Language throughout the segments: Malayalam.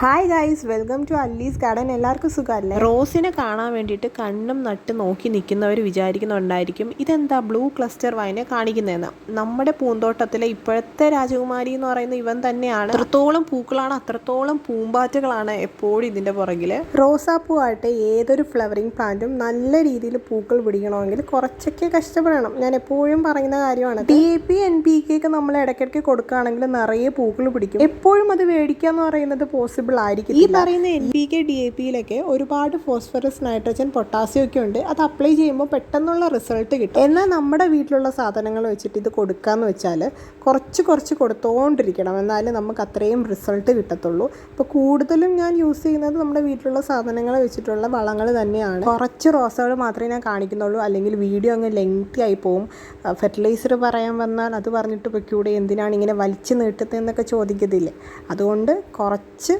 Hi guys welcome to Allie's garden എല്ലാവർക്കും സുഖമല്ലേ? റോസിനെ കാണാൻ വേണ്ടിയിട്ട് കണ്ണും നട്ട് നോക്കി നിൽക്കുന്നവർ വിചാരിക്കുന്നുണ്ടായിരിക്കും ഇതെന്താ ബ്ലൂ ക്ലസ്റ്റർ വൈനെ കാണിക്കുന്നതെന്ന്? നമ്മുടെ പൂന്തോട്ടത്തിലെ ഇപ്പോഴത്തെ രാജകുമാരി എന്ന് പറയുന്ന ഇവൻ തന്നെയാണ്. അത്രത്തോളം പൂക്കളാണ് അത്രത്തോളം പൂമ്പാറ്റകളാണ് എപ്പോഴും ഇതിന്റെ പുറകിൽ റോസാപ്പൂ ആയിട്ട് ഏതൊരു ഫ്ലവറിങ് പ്ലാന്റും നല്ല രീതിയിൽ പൂക്കൾ പിടിക്കണമെങ്കിൽ കുറച്ചൊക്കെ കഷ്ടപ്പെടണം. ഞാൻ എപ്പോഴും പറയുന്ന കാര്യമാണ് D A P N P K ഒക്കെ നമ്മൾ ഇടയ്ക്കിടയ്ക്ക് കൊടുക്കുകയാണെങ്കിൽ നിറയെ പൂക്കൾ പിടിക്കും. എപ്പോഴും അത് മേടിക്കുക എന്ന് പറയുന്നത് പോസിബിൾ ആയിരിക്കും ഈ പറയുന്ന N P K D A പിയിലൊക്കെ ഒരുപാട് ഫോസ്ഫറസ് നൈട്രജൻ പൊട്ടാസ്യം ഒക്കെ ഉണ്ട്. അത് അപ്ലൈ ചെയ്യുമ്പോൾ പെട്ടെന്നുള്ള റിസൾട്ട് കിട്ടും. എന്നാൽ നമ്മുടെ വീട്ടിലുള്ള സാധനങ്ങൾ വെച്ചിട്ട് ഇത് കൊടുക്കാന്ന് വെച്ചാൽ കുറച്ച് കുറച്ച് കൊടുത്തുകൊണ്ടിരിക്കണം എന്നാലേ നമുക്ക് അത്രയും റിസൾട്ട് കിട്ടത്തുള്ളൂ. ഇപ്പോൾ കൂടുതലും ഞാൻ യൂസ് ചെയ്യുന്നത് നമ്മുടെ വീട്ടിലുള്ള സാധനങ്ങൾ വെച്ചിട്ടുള്ള വളങ്ങൾ തന്നെയാണ്. കുറച്ച് റോസകൾ മാത്രമേ ഞാൻ കാണിക്കുന്നുള്ളൂ. അല്ലെങ്കിൽ വീഡിയോ അങ്ങ് ലെങ്തി ആയി പോവും. ഫെർട്ടിലൈസർ പറയാൻ വന്നാൽ അത് പറഞ്ഞിട്ട് വെക്കൂടെ? എന്തിനാണ് ഇങ്ങനെ വലിച്ചു നീട്ടുന്നതെന്നൊക്കെ ചോദിക്കത്തില്ലേ? അതുകൊണ്ട് കുറച്ച്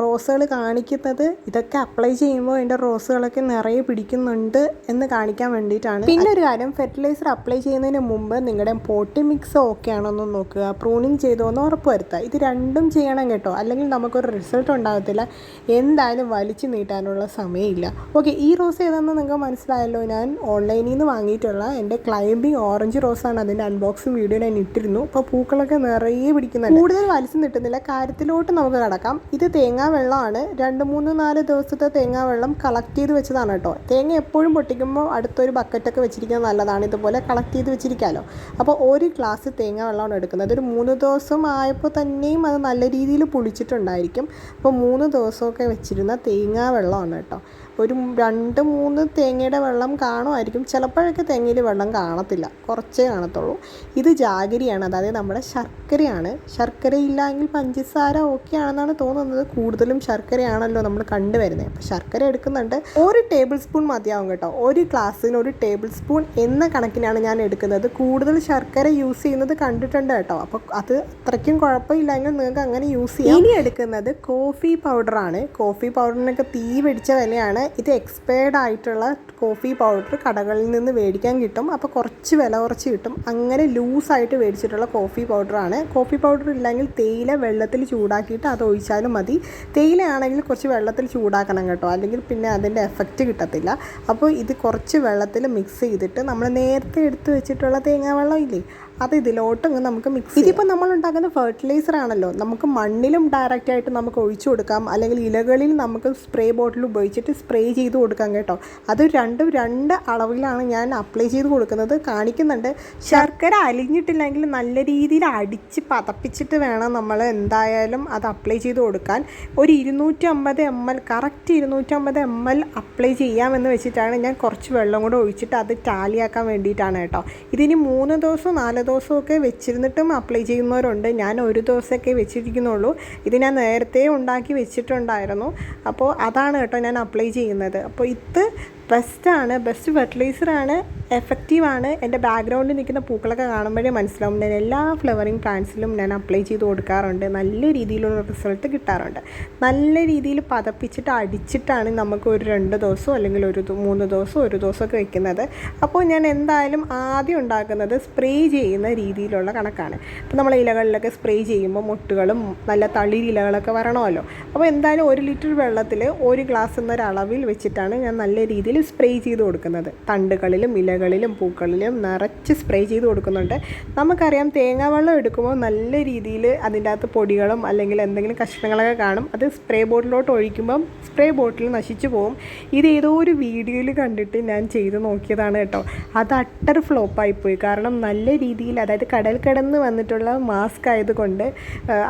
റോസുകൾ കാണിക്കുന്നത്. ഇതൊക്കെ അപ്ലൈ ചെയ്യുമ്പോൾ അതിന്റെ റോസുകളൊക്കെ നിറയെ പിടിക്കുന്നുണ്ട് എന്ന് കാണിക്കാൻ വേണ്ടിയിട്ടാണ്. പിന്നെ ഒരു കാര്യം ഫെർട്ടിലൈസർ അപ്ലൈ ചെയ്യുന്നതിന് മുമ്പ് നിങ്ങളുടെ പോട്ടി മിക്സ് ഓക്കെ ആണോ എന്ന് നോക്കുക. പ്രൂണിങ് ചെയ്തോ എന്ന് ഉറപ്പ് വരുത്തുക ഇത് രണ്ടും ചെയ്യണം കേട്ടോ. അല്ലെങ്കിൽ നമുക്കൊരു റിസൾട്ട് ഉണ്ടാകത്തില്ല. എന്തായാലും വലിച്ചു നീട്ടാനുള്ള സമയമില്ല. ഓക്കെ ഈ റോസ് ഏതാണെന്ന് നിങ്ങൾക്ക് മനസ്സിലായല്ലോ. ഞാൻ ഓൺലൈനിൽ നിന്ന് വാങ്ങിയിട്ടുള്ള എന്റെ ക്ലൈമ്പിംഗ് ഓറഞ്ച് റോസാണ് അതിന്റെ അൺബോക്സിങ് വീഡിയോ ഞാൻ ഇട്ടിരുന്നു. അപ്പോൾ പൂക്കളൊക്കെ നിറയെ പിടിക്കുന്നുണ്ട്. കൂടുതൽ വലിച്ചു നീട്ടുന്നില്ല. കാര്യത്തിലോട്ട് നമുക്ക് കടക്കാം. ഇത് തേങ്ങാ വെള്ളമാണ് രണ്ട് മൂന്ന് നാല് ദിവസത്തെ തേങ്ങാ വെള്ളം കളക്ട് ചെയ്ത് വെച്ചതാണ് കേട്ടോ. തേങ്ങ എപ്പോഴും പൊട്ടിക്കുമ്പോൾ അടുത്തൊരു ബക്കറ്റൊക്കെ വെച്ചിരിക്കുന്നത് നല്ലതാണ്. ഇതുപോലെ കളക്ട് ചെയ്ത് വെച്ചിരിക്കാമല്ലോ അപ്പോൾ ഒരു ഗ്ലാസ് തേങ്ങാവെള്ളമാണ് എടുക്കുന്നത്. ഒരു മൂന്ന് ദിവസം ആയപ്പോൾ തന്നെയും അത് നല്ല രീതിയിൽ പുളിച്ചിട്ടുണ്ടായിരിക്കും. അപ്പോൾ മൂന്ന് ദിവസമൊക്കെ വെച്ചിരുന്ന തേങ്ങാ വെള്ളമാണ് കേട്ടോ. ഒരു രണ്ട് മൂന്ന് തേങ്ങയുടെ വെള്ളം കാണുമായിരിക്കും. ചിലപ്പോഴൊക്കെ തേങ്ങയിൽ വെള്ളം കാണത്തില്ല. കുറച്ചേ കാണത്തുള്ളൂ. ഇത് ജാഗരിയാണ്. അതായത് നമ്മുടെ ശർക്കരയാണ്. ശർക്കര ഇല്ലെങ്കിൽ പഞ്ചസാര ഓക്കെ ആണെന്നാണ് തോന്നുന്നത്. കൂടുതലും ശർക്കരയാണല്ലോ നമ്മൾ കണ്ടുവരുന്നത്. അപ്പോൾ ശർക്കര എടുക്കുന്നുണ്ട്. ഒരു ടേബിൾ സ്പൂൺ മതിയാവും കേട്ടോ. ഒരു ഗ്ലാസ്സിന് ഒരു ടേബിൾ സ്പൂൺ എന്ന കണക്കിനാണ് ഞാൻ എടുക്കുന്നത്. കൂടുതൽ ശർക്കര യൂസ് ചെയ്യുന്നത് കണ്ടിട്ടുണ്ട് കേട്ടോ. അപ്പോൾ അത് അത്രയ്ക്കും കുഴപ്പമില്ലെങ്കിൽ നിങ്ങൾക്ക് അങ്ങനെ യൂസ് ചെയ്യാം. ഇനി എടുക്കുന്നത് കോഫി പൗഡറാണ് കോഫി പൗഡറിനൊക്കെ തീ പിടിച്ച വിലയാണ്. ഇത് എക്സ്പയർഡ് ആയിട്ടുള്ള കോഫി പൗഡർ കടകളിൽ നിന്ന് മേടിക്കാൻ കിട്ടും. അപ്പോൾ കുറച്ച് വില കുറച്ച് കിട്ടും. അങ്ങനെ ലൂസായിട്ട് മേടിച്ചിട്ടുള്ള കോഫി പൗഡറാണ് കോഫി പൗഡർ ഇല്ലെങ്കിൽ തേയില വെള്ളത്തിൽ ചൂടാക്കിയിട്ട് അത് ഒഴിച്ചാലും മതി. തേയിലയാണെങ്കിൽ കുറച്ച് വെള്ളത്തിൽ ചൂടാക്കണം കേട്ടോ. അല്ലെങ്കിൽ പിന്നെ അതിന്റെ എഫക്റ്റ് കിട്ടത്തില്ല. അപ്പോൾ ഇത് കുറച്ച് വെള്ളത്തിൽ മിക്സ് ചെയ്തിട്ട് നമ്മൾ നേരത്തെ എടുത്ത് വെച്ചിട്ടുള്ള തേങ്ങാ വെള്ളം ഇല്ലേ അത് ഇതിലോട്ട് അങ്ങ് നമുക്ക് മിക്സ് ഇതിപ്പോൾ നമ്മൾ ഉണ്ടാക്കുന്ന ഫെർട്ടിലൈസർ ആണല്ലോ. നമുക്ക് മണ്ണിലും ഡയറക്റ്റ് ആയിട്ട് നമുക്ക് ഒഴിച്ചു കൊടുക്കാം. അല്ലെങ്കിൽ ഇലകളിൽ നമുക്ക് സ്പ്രേ ബോട്ടിൽ ഉപയോഗിച്ചിട്ട് സ്പ്രേ ചെയ്ത് കൊടുക്കാം കേട്ടോ. അത് രണ്ടും രണ്ട് അളവിലാണ് ഞാൻ അപ്ലൈ ചെയ്ത് കൊടുക്കുന്നത്. കാണിക്കുന്നുണ്ട്. ശർക്കര അലിഞ്ഞിട്ടില്ലെങ്കിൽ നല്ല രീതിയിൽ അടിച്ച് പതപ്പിച്ചിട്ട് വേണം നമ്മൾ എന്തായാലും അത് അപ്ലൈ ചെയ്ത് കൊടുക്കാൻ. ഒരു ഇരുന്നൂറ്റി അമ്പത് എം എൽ കറക്റ്റ് ഇരുന്നൂറ്റമ്പത് എം എൽ അപ്ലൈ ചെയ്യാമെന്ന് വെച്ചിട്ടാണ് ഞാൻ കുറച്ച് വെള്ളം കൂടെ ഒഴിച്ചിട്ട് അത് ടാലിയാക്കാൻ വേണ്ടിയിട്ടാണ് കേട്ടോ. ഇതിന് മൂന്ന് ദിവസം നാല് ദിവസമൊക്കെ വെച്ചിരുന്നിട്ടും അപ്ലൈ ചെയ്യുന്നവരുണ്ട്. ഞാൻ ഒരു ദിവസമൊക്കെ വെച്ചിരിക്കുന്നുള്ളൂ. ഇത് ഞാൻ നേരത്തെ ഉണ്ടാക്കി വെച്ചിട്ടുണ്ടായിരുന്നു. അപ്പോൾ അതാണ് കേട്ടോ ഞാൻ അപ്ലൈ ചെയ്യുന്നത്. അപ്പോൾ ഇത് ബെസ്റ്റാണ് ബെസ്റ്റ് ഫെർട്ടിലൈസറാണ് എഫക്റ്റീവാണ്. എന്റെ ബാക്ക്ഗ്രൗണ്ടിൽ നിൽക്കുന്ന പൂക്കളൊക്കെ കാണുമ്പോഴേ മനസ്സിലാവും. ഞാൻ എല്ലാ ഫ്ലവറിങ് പ്ലാന്റ്സിലും ഞാൻ അപ്ലൈ ചെയ്ത് കൊടുക്കാറുണ്ട്. നല്ല രീതിയിലുള്ള റിസൾട്ട് കിട്ടാറുണ്ട്. നല്ല രീതിയിൽ പതപ്പിച്ചിട്ട് അടിച്ചിട്ടാണ് നമുക്ക് ഒരു രണ്ട് ദിവസമോ അല്ലെങ്കിൽ ഒരു മൂന്ന് ദിവസമോ ഒരു ദിവസമൊക്കെ വെക്കുന്നത്. അപ്പോൾ ഞാൻ എന്തായാലും ആദ്യം ഉണ്ടാക്കുന്നത് സ്പ്രേ ചെയ്യുന്ന രീതിയിലുള്ള കണക്കാണ്. അപ്പോൾ നമ്മൾ ഇലകളിലൊക്കെ സ്പ്രേ ചെയ്യുമ്പോൾ മുട്ടുകളും നല്ല തളിരി ഇലകളൊക്കെ വരണമല്ലോ. അപ്പോൾ എന്തായാലും ഒരു ലിറ്റർ വെള്ളത്തിൽ ഒരു ഗ്ലാസ് എന്നൊരളവിൽ വെച്ചിട്ടാണ് ഞാൻ നല്ല രീതിയിൽ സ്പ്രേ ചെയ്ത് കൊടുക്കുന്നത്. തണ്ടുകളിലും ഇലകളിലും പൂക്കളിലും നിറച്ച് സ്പ്രേ ചെയ്ത് കൊടുക്കുന്നുണ്ട്. നമുക്കറിയാം തേങ്ങാ വെള്ളം എടുക്കുമ്പോൾ നല്ല രീതിയിൽ അതിന്റെ അകത്ത് പൊടികളും അല്ലെങ്കിൽ എന്തെങ്കിലും കഷ്ണങ്ങളൊക്കെ കാണും. അത് സ്പ്രേ ബോട്ടിലോട്ട് ഒഴിക്കുമ്പം സ്പ്രേ ബോട്ടിൽ നശിച്ചു പോകും. ഇത് ഏതോ ഒരു വീഡിയോയിൽ കണ്ടിട്ട് ഞാൻ ചെയ്ത് നോക്കിയതാണ് കേട്ടോ. അത് അട്ടർ ഫ്ലോപ്പായി പോയി. കാരണം നല്ല രീതിയിൽ അതായത് കടൽ കിടന്ന് വന്നിട്ടുള്ള മാസ്ക് ആയതുകൊണ്ട്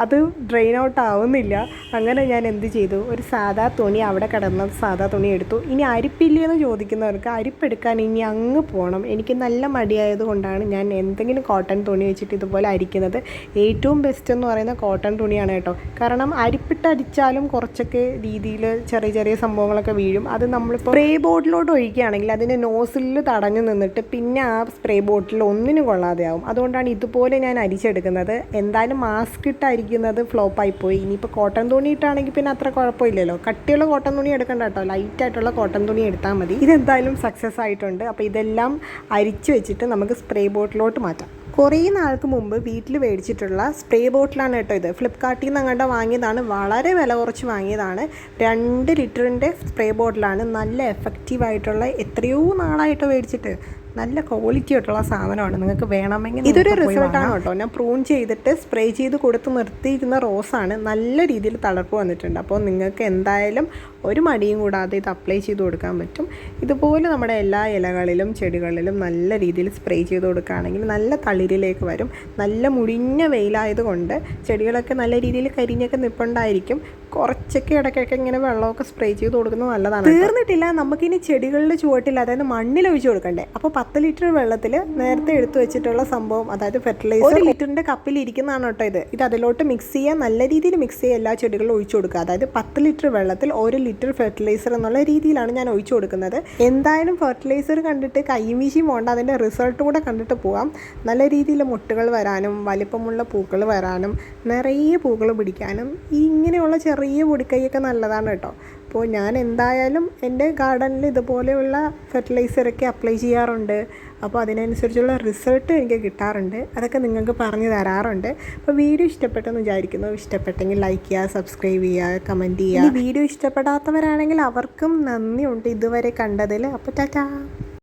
അത് ഡ്രെയിൻ ഔട്ട് ആവുന്നില്ല. അങ്ങനെ ഞാൻ എന്ത് ചെയ്തു? ഒരു സാധാ തുണി അവിടെ കിടന്ന സാധാ തുണി എടുത്തു. ഇനി അരിപ്പില്ലെന്ന് ചോദിക്കുന്നവർക്ക് അരിപ്പെടുക്കാൻ ഇനി അങ്ങ് പോകണം എനിക്ക് നല്ല മടിയായത് കൊണ്ടാണ് ഞാൻ എന്തെങ്കിലും കോട്ടൺ തുണി വെച്ചിട്ട് ഇതുപോലെ അരിക്കുന്നത്. ഏറ്റവും ബെസ്റ്റ് എന്ന് പറയുന്ന കോട്ടൺ തുണിയാണ് കേട്ടോ. കാരണം അരിപ്പിട്ട് അരിച്ചാലും കുറച്ചൊക്കെ രീതിയിൽ ചെറിയ ചെറിയ സംഭവങ്ങളൊക്കെ വീഴും. അത് നമ്മളിപ്പോൾ സ്പ്രേ ബോട്ടിലോട്ട് ഒഴിക്കുകയാണെങ്കിൽ അതിന്റെ നോസിലിൽ തടഞ്ഞു നിന്നിട്ട് പിന്നെ ആ സ്പ്രേ ബോട്ടിൽ ഒന്നിനും കൊള്ളാതെയാവും. അതുകൊണ്ടാണ് ഇതുപോലെ ഞാൻ അരിച്ചെടുക്കുന്നത്. എന്തായാലും മാസ്ക് ഇട്ട് അരിക്കുന്നത് ഫ്ലോപ്പായി പോയി. ഇനിയിപ്പോൾ കോട്ടൺ തുണി ഇട്ടാണെങ്കിൽ പിന്നെ അത്ര കുഴപ്പമില്ലല്ലോ. കട്ടിയുള്ള കോട്ടൺ തുണി എടുക്കണ്ട കേട്ടോ. ലൈറ്റ് ആയിട്ടുള്ള കോട്ടൺ തുണി എടുത്താൽ മതി. ഇതെന്തായാലും സക്സസ് ആയിട്ടുണ്ട്. അപ്പോൾ ഇതെല്ലാം അരിച്ചു വെച്ചിട്ട് നമുക്ക് സ്പ്രേ ബോട്ടിലോട്ട് മാറ്റാം. കുറേ നാൾക്ക് മുമ്പ് വീട്ടിൽ മേടിച്ചിട്ടുള്ള സ്പ്രേ ബോട്ടിലാണ് കേട്ടോ ഇത്. ഫ്ലിപ്കാർട്ടിൽ നിന്ന് അങ്ങോട്ട് വാങ്ങിയതാണ്. വളരെ വില കുറച്ച് വാങ്ങിയതാണ്. രണ്ട് ലിറ്ററിന്റെ സ്പ്രേ ബോട്ടിലാണ് നല്ല എഫക്റ്റീവായിട്ടുള്ള എത്രയോ നാളായിട്ട് മേടിച്ചിട്ട്. നല്ല ക്വാളിറ്റി ആയിട്ടുള്ള സാധനമാണ്. നിങ്ങൾക്ക് വേണമെങ്കിൽ ഇതൊരു റിസൾട്ടാണ് കേട്ടോ. ഞാൻ പ്രൂൺ ചെയ്തിട്ട് സ്പ്രേ ചെയ്ത് കൊടുത്ത് നിർത്തിയിരുന്ന റോസാണ് നല്ല രീതിയിൽ തളർപ്പ് വന്നിട്ടുണ്ട്. അപ്പോൾ നിങ്ങൾക്ക് എന്തായാലും ഒരു മടിയും കൂടാതെ ഇത് അപ്ലൈ ചെയ്ത് കൊടുക്കാൻ പറ്റും. ഇതുപോലെ നമ്മുടെ എല്ലാ ഇലകളിലും ചെടികളിലും നല്ല രീതിയിൽ സ്പ്രേ ചെയ്ത് കൊടുക്കുകയാണെങ്കിൽ നല്ല തളിരിലേക്ക് വരും. നല്ല മുടിഞ്ഞ വെയിലായതുകൊണ്ട് ചെടികളൊക്കെ നല്ല രീതിയിൽ കരിഞ്ഞൊക്കെ നിൽപ്പുണ്ടായിരിക്കും കുറച്ചൊക്കെ ഇടയ്ക്കൊക്കെ ഇങ്ങനെ വെള്ളമൊക്കെ സ്പ്രേ ചെയ്ത് കൊടുക്കുന്നത് നല്ലതാണ് തീർന്നിട്ടില്ല. നമുക്കിനി ചെടികളുടെ ചുവട്ടിൽ അതായത് മണ്ണിൽ ഒഴിച്ചു കൊടുക്കണ്ടേ. അപ്പോൾ പത്ത് ലിറ്റർ വെള്ളത്തിൽ നേരത്തെ എടുത്തു വെച്ചിട്ടുള്ള സംഭവം അതായത് ഫെർട്ടിലൈസർ ഒരു ലിറ്ററിന്റെ കപ്പിൽ ഇരിക്കുന്നതാണ് കേട്ടോ ഇത്. ഇത് അതിലോട്ട് മിക്സ് ചെയ്യാൻ നല്ല രീതിയിൽ മിക്സ് ചെയ്യുക എല്ലാ ചെടികളും ഒഴിച്ചു കൊടുക്കുക. അതായത് പത്ത് ലിറ്റർ വെള്ളത്തിൽ ഒരു ലിറ്റർ ഫെർട്ടിലൈസർ എന്നുള്ള രീതിയിലാണ് ഞാൻ ഒഴിച്ചു കൊടുക്കുന്നത്. എന്തായാലും ഫെർട്ടിലൈസർ കണ്ടിട്ട് കൈയും വീശിയും പോകണ്ട അതിന്റെ റിസൾട്ട് കൂടെ കണ്ടിട്ട് പോവാം. നല്ല രീതിയിൽ മുട്ടുകൾ വരാനും വലിപ്പമുള്ള പൂക്കൾ വരാനും നിറയെ പൂക്കൾ പിടിക്കാനും ഇങ്ങനെയുള്ള ചെറിയ പൊടിക്കൈയൊക്കെ നല്ലതാണ് കേട്ടോ. അപ്പോൾ ഞാൻ എന്തായാലും എന്റെ ഗാർഡനിൽ ഇതുപോലെയുള്ള ഫെർട്ടിലൈസറൊക്കെ അപ്ലൈ ചെയ്യാറുണ്ട്. അപ്പോൾ അതിനനുസരിച്ചുള്ള റിസൾട്ട് എനിക്ക് കിട്ടാറുണ്ട്. അതൊക്കെ നിങ്ങൾക്ക് പറഞ്ഞു തരാറുണ്ട്. അപ്പോൾ വീഡിയോ ഇഷ്ടപ്പെട്ടെന്ന് വിചാരിക്കുന്നു. ഇഷ്ടപ്പെട്ടെങ്കിൽ ലൈക്ക് ചെയ്യുക സബ്സ്ക്രൈബ് ചെയ്യുക കമന്റ് ചെയ്യുക. വീഡിയോ ഇഷ്ടപ്പെടാത്തവരാണെങ്കിൽ അവർക്കും നന്ദിയുണ്ട് ഇതുവരെ കണ്ടതിൽ. അപ്പോൾ ടാറ്റാ.